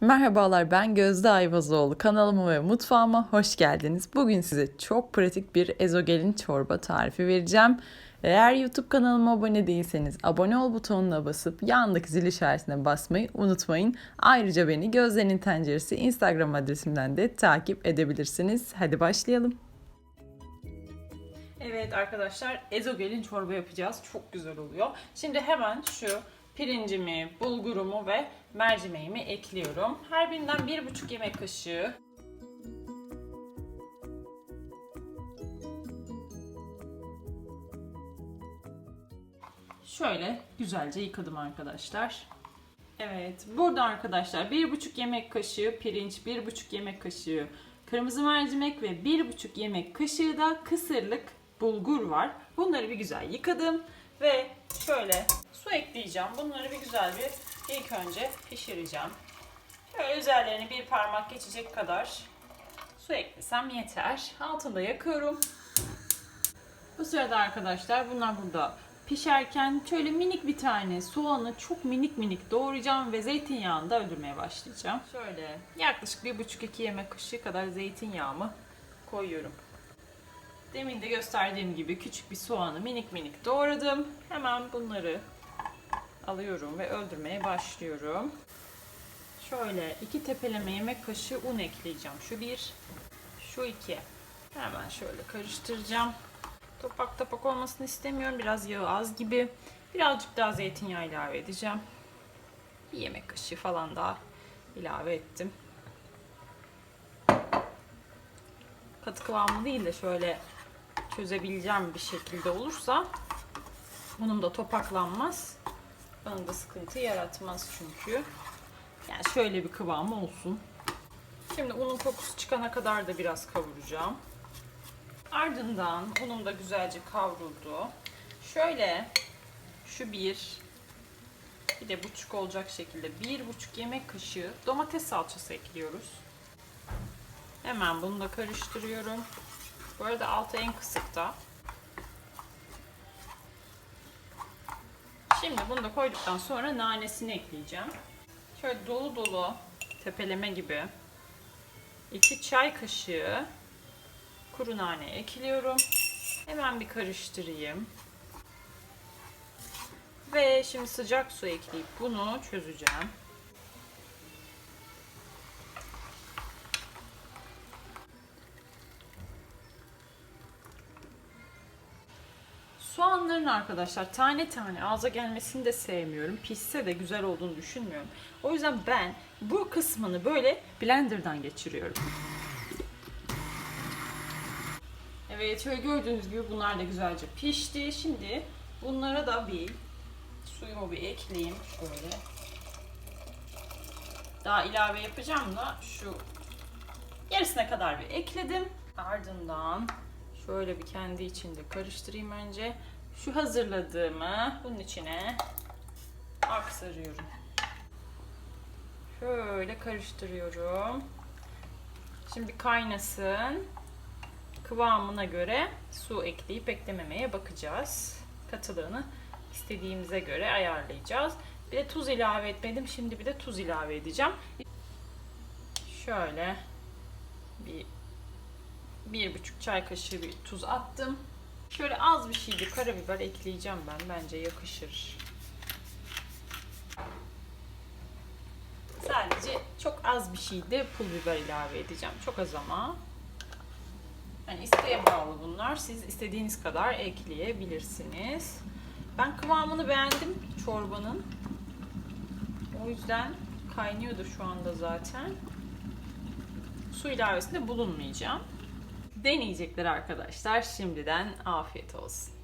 Merhabalar ben Gözde Ayvazoğlu. Kanalıma ve mutfağıma hoş geldiniz. Bugün size çok pratik bir ezogelin çorba tarifi vereceğim. Eğer YouTube kanalıma abone değilseniz abone ol butonuna basıp yandaki zil işaretine basmayı unutmayın. Ayrıca beni Gözde'nin Tenceresi Instagram adresimden de takip edebilirsiniz. Hadi başlayalım. Evet arkadaşlar ezogelin çorba yapacağız. Çok güzel oluyor. Şimdi hemen şu pirincimi, bulgurumu ve mercimeğimi ekliyorum. Her birinden bir buçuk yemek kaşığı. Şöyle güzelce yıkadım arkadaşlar. Evet, burada arkadaşlar bir buçuk yemek kaşığı pirinç, bir buçuk yemek kaşığı kırmızı mercimek ve bir buçuk yemek kaşığı da kısırlık bulgur var. Bunları bir güzel yıkadım ve şöyle su ekleyeceğim. Bunları bir güzel bir ilk önce pişireceğim. Şöyle üzerlerine bir parmak geçecek kadar su eklesem yeter. Altında yakıyorum. Bu sırada arkadaşlar bunlar burada pişerken şöyle minik bir tane soğanı çok minik minik doğrayacağım ve zeytinyağında öldürmeye başlayacağım. Şöyle yaklaşık bir buçuk iki yemek kaşığı kadar zeytinyağımı koyuyorum. Demin de gösterdiğim gibi küçük bir soğanı minik minik doğradım. Hemen bunları alıyorum ve öldürmeye başlıyorum. Şöyle iki tepeleme yemek kaşığı un ekleyeceğim. Şu bir, şu iki. Hemen şöyle karıştıracağım. Topak topak olmasını istemiyorum. Biraz yağı az gibi. Birazcık daha zeytinyağı ilave edeceğim. Bir yemek kaşığı falan daha ilave ettim. Katı kıvamlı değil de şöyle çözebileceğim bir şekilde olursa bunun da topaklanmaz. Bana da sıkıntı yaratmaz çünkü. Yani şöyle bir kıvamı olsun. Şimdi unun kokusu çıkana kadar da biraz kavuracağım. Ardından unum da güzelce kavruldu. Şöyle şu bir bir de buçuk olacak şekilde bir buçuk yemek kaşığı domates salçası ekliyoruz. Hemen bunu da karıştırıyorum. Bu arada altı en kısıkta. Şimdi bunu da koyduktan sonra nanesini ekleyeceğim. Şöyle dolu dolu tepeleme gibi 2 çay kaşığı kuru nane ekliyorum. Hemen bir karıştırayım. Ve şimdi sıcak su ekleyip bunu çözeceğim. Soğanların arkadaşlar tane tane ağza gelmesini de sevmiyorum. Pişse de güzel olduğunu düşünmüyorum. O yüzden ben bu kısmını böyle blenderdan geçiriyorum. Evet şöyle gördüğünüz gibi bunlar da güzelce pişti. Şimdi bunlara da bir suyumu bir ekleyeyim şöyle. Daha ilave yapacağım da şu yarısına kadar bir ekledim. Ardından şöyle bir kendi içinde karıştırayım önce. Şu hazırladığımı bunun içine aktarıyorum. Şöyle karıştırıyorum. Şimdi kaynasın kıvamına göre su ekleyip eklememeye bakacağız. Katılığını istediğimize göre ayarlayacağız. Bir de tuz ilave etmedim. Şimdi bir de tuz ilave edeceğim. Şöyle bir bir buçuk çay kaşığı bir tuz attım. Şöyle az bir şey de karabiber ekleyeceğim ben. Bence yakışır. Sadece çok az bir şey de pul biber ilave edeceğim. Çok az ama. Yani isteğe bağlı bunlar. Siz istediğiniz kadar ekleyebilirsiniz. Ben kıvamını beğendim çorbanın. O yüzden kaynıyordu şu anda zaten. Su ilavesinde bulunmayacağım. Deneyecekler arkadaşlar. Şimdiden afiyet olsun.